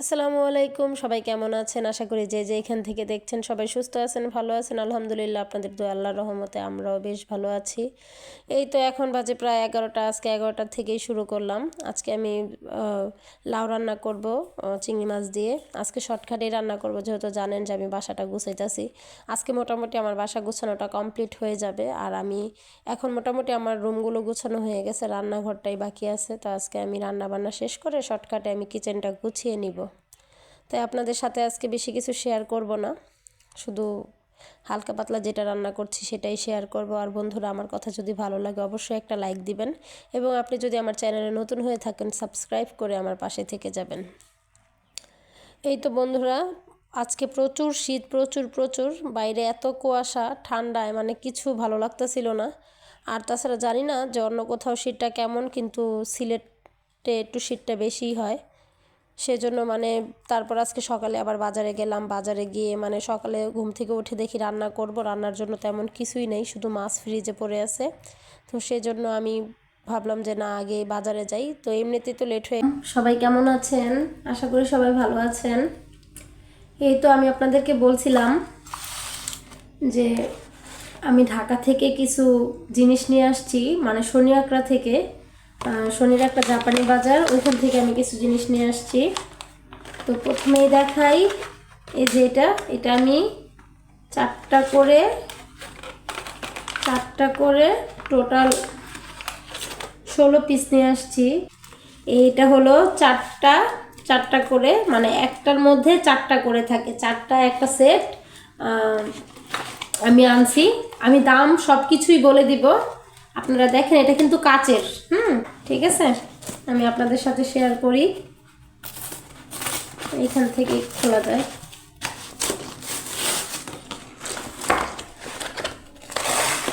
আসসালামু আলাইকুম, সবাই কেমন আছেন? আশা করি যে যে এখান থেকে দেখছেন সবাই সুস্থ আছেন, ভালো আছেন। আলহামদুলিল্লাহ, আপনাদের দোয়া আল্লাহ রহমতে আমরাও বেশ ভালো আছি। এই তো এখন বাজে প্রায় এগারোটা, আজকে এগারোটার থেকেই শুরু করলাম। আজকে আমি লাউ রান্না করব চিংড়ি মাছ দিয়ে। আজকে শর্টকাটেই রান্না করব, যেহেতু জানেন যে আমি বাসাটা গুছাইতেছি। আজকে মোটামুটি আমার বাসা গুছানোটা কমপ্লিট হয়ে যাবে। আর আমি, এখন মোটামুটি আমার রুমগুলো গুছানো হয়ে গেছে, রান্নাঘরটাই বাকি আছে। তো আজকে আমি রান্না বান্না শেষ করে শর্টকাটে আমি কিচেনটা গুছিয়ে নিব। তাই আপনাদের সাথে আজকে বেশি কিছু শেয়ার করব না। শুধু হালকা পাতলা যেটা রান্না করছি সেটাই শেয়ার করব। আর বন্ধুরা, আমার কথা যদি ভালো লাগে অবশ্যই একটা লাইক দিবেন এবং আপনি যদি আমার চ্যানেলে নতুন হয়ে থাকেন সাবস্ক্রাইব করে আমার পাশে থেকে যাবেন। এই তো বন্ধুরা, আজকে প্রচুর শীত, প্রচুর প্রচুর। বাইরে এত কুয়াশা, ঠান্ডায় মানে কিছু ভালো লাগতেছিল না। আর তাছাড়া জানি না যে অন্য কোথাও শীতটা কেমন, কিন্তু সিলেটে একটু শীতটা বেশিই হয়। সেজন্য মানে তারপর আজকে সকালে আবার বাজারে গেলাম, বাজারে গিয়ে মানে সকালে ঘুম থেকে উঠে দেখি রান্না করব, রান্নার জন্য তেমন কিছুই নেই, শুধু মাছ ফ্রিজে পড়ে আছে। তো সেজন্য আমি ভাবলাম যে না, আগে বাজারে যাই। তো এমনিতেই তো লেট হয়ে সবাই কেমন আছেন? আশা করি সবাই ভালো আছেন। এই তো আমি আপনাদেরকে বলছিলাম যে আমি ঢাকা থেকে কিছু জিনিস নিয়ে আসছি মানে শনি আকড়া থেকে। শনির একটা জাপানি বাজার, ওইখান থেকে আমি কিছু জিনিস নিয়ে আসছি। তো প্রথমেই দেখাই, এই যে এটা এটা আমি চারটা করে চারটা করে টোটাল ষোলো পিস নিয়ে আসছি। এইটা হলো চারটা চারটা করে মানে একটার মধ্যে চারটা করে থাকে, চারটা একটা সেট আমি আনছি। আমি দাম সব কিছুই বলে দিব। আপনারা দেখেন, এটা কিন্তু কাচের। ঠিক আছে? আমি আপনাদের সাথে শেয়ার করি। এইখান থেকে খোলা যায়।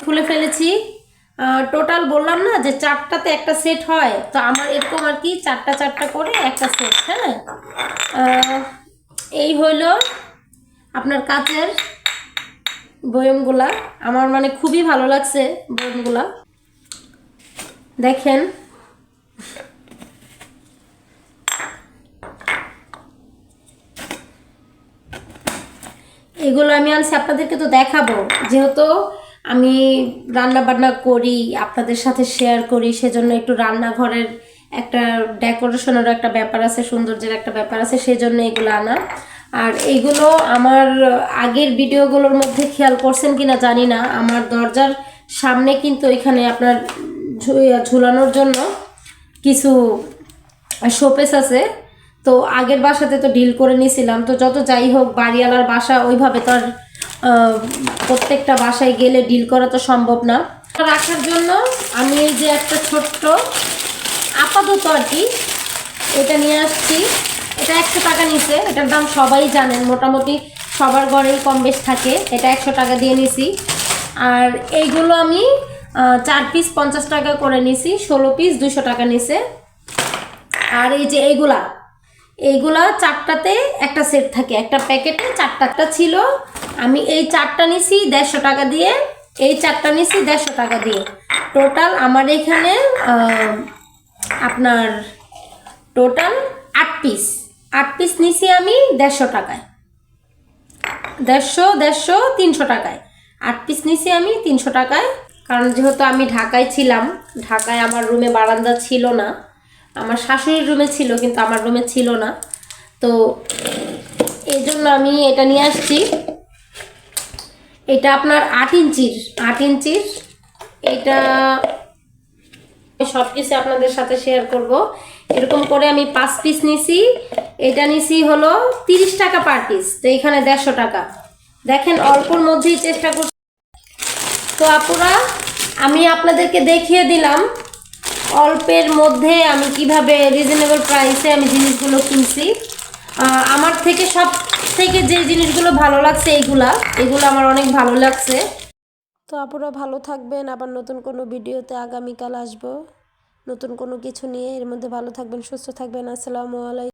খুলে ফেলেছি। টোটাল বললাম না যে চারটাতে একটা সেট হয়। তো আমার এরকম আর কি চারটা চারটা করে একটা সেট হ্যাঁ? এই হইল আপনার কাচের বয়মগুলা। আমার মানে খুবই ভালো লাগছে বয়মগুলা। দেখেন এগুলো আমি আনছি আপনাদেরকে তো দেখাবো। যেহেতু আমি রান্না বান্না করি, আপনাদের সাথে শেয়ার করি, সেজন্য একটু রান্নাঘরের একটা ডেকোরেশনেরও একটা ব্যাপার আছে, সৌন্দর্যের একটা ব্যাপার আছে, সেজন্য এগুলো আনা। আর এইগুলো আমার আগের ভিডিওগুলোর মধ্যে খেয়াল করছেন কিনা জানি না। আমার দরজার সামনে কিন্তু এখানে আপনার ঝুলানোর জন্য কিছু শোপেস আছে। তো আগের বাসাতে তো ডিল করে নিয়েছিলাম। তো যত যাই হোক, বাড়িওয়ালার বাসা, ওইভাবে তো আর প্রত্যেকটা বাসায় গেলে ডিল করা তো সম্ভব না। রাখার জন্য আমি এই যে একটা ছোট্ট আপাতত আর কি, এটা নিয়ে আসছি। এটা একশো টাকা নিছে এটার দাম সবাই জানেন মোটামুটি সবার ঘরেই কম বেশ থাকে। এটা একশো টাকা দিয়ে নিছি। আর এইগুলো আমি চার পিস পঞ্চাশ টাকা করে নিছি, ষোলো পিস দুশো টাকা নিছে। আর এই যে এইগুলা এইগুলা চারটাতে একটা সেট থাকে, একটা প্যাকেটে চারটাটা ছিল। আমি এই চারটা নিছি দেড়শো টাকা দিয়ে, এই চারটা নিছি দেড়শো টাকা দিয়ে। টোটাল আমার এখানে আপনার টোটাল আট পিস আট পিস নিছি আমি দেড়শো টাকায়। দেড়শো দেড়শো, তিনশো টাকায়। আট পিস নিছি আমি তিনশো টাকায়। কারণ যেহেতু আমি ঢাকায় ছিলাম, ঢাকায় আমার রুমে বারান্দা ছিল না। আমার শাশুড়ির রুমে ছিল, কিন্তু আমার রুমে ছিল না। তো এই জন্য আমি এটা নিয়ে আসছি। এটা আপনার আট ইঞ্চির আট ইঞ্চির। এটা সব কিছু আপনাদের সাথে শেয়ার করব। এরকম করে আমি পাঁচ পিস নিছি। এটা নিছি হলো তিরিশ টাকা পার পিস তো এখানে দেড়শো টাকা। দেখেন অল্পর মধ্যেই চেষ্টা করছি। তো আপুরা, আমি আপনাদেরকে দেখিয়ে দিলাম অল্পের মধ্যে আমি কীভাবে রিজনেবল প্রাইসে আমি জিনিসগুলো কিনছি। আমার থেকে সব থেকে যে জিনিসগুলো ভালো লাগছে এইগুলা, এগুলো আমার অনেক ভালো লাগছে। তো আপুরা ভালো থাকবেন, আবার নতুন কোনো ভিডিওতে আগামীকাল আসব। নতুন কোনো কিছু নিয়ে এর মধ্যে ভালো থাকবেন, সুস্থ থাকবেন, আসসালামু আলাইকুম।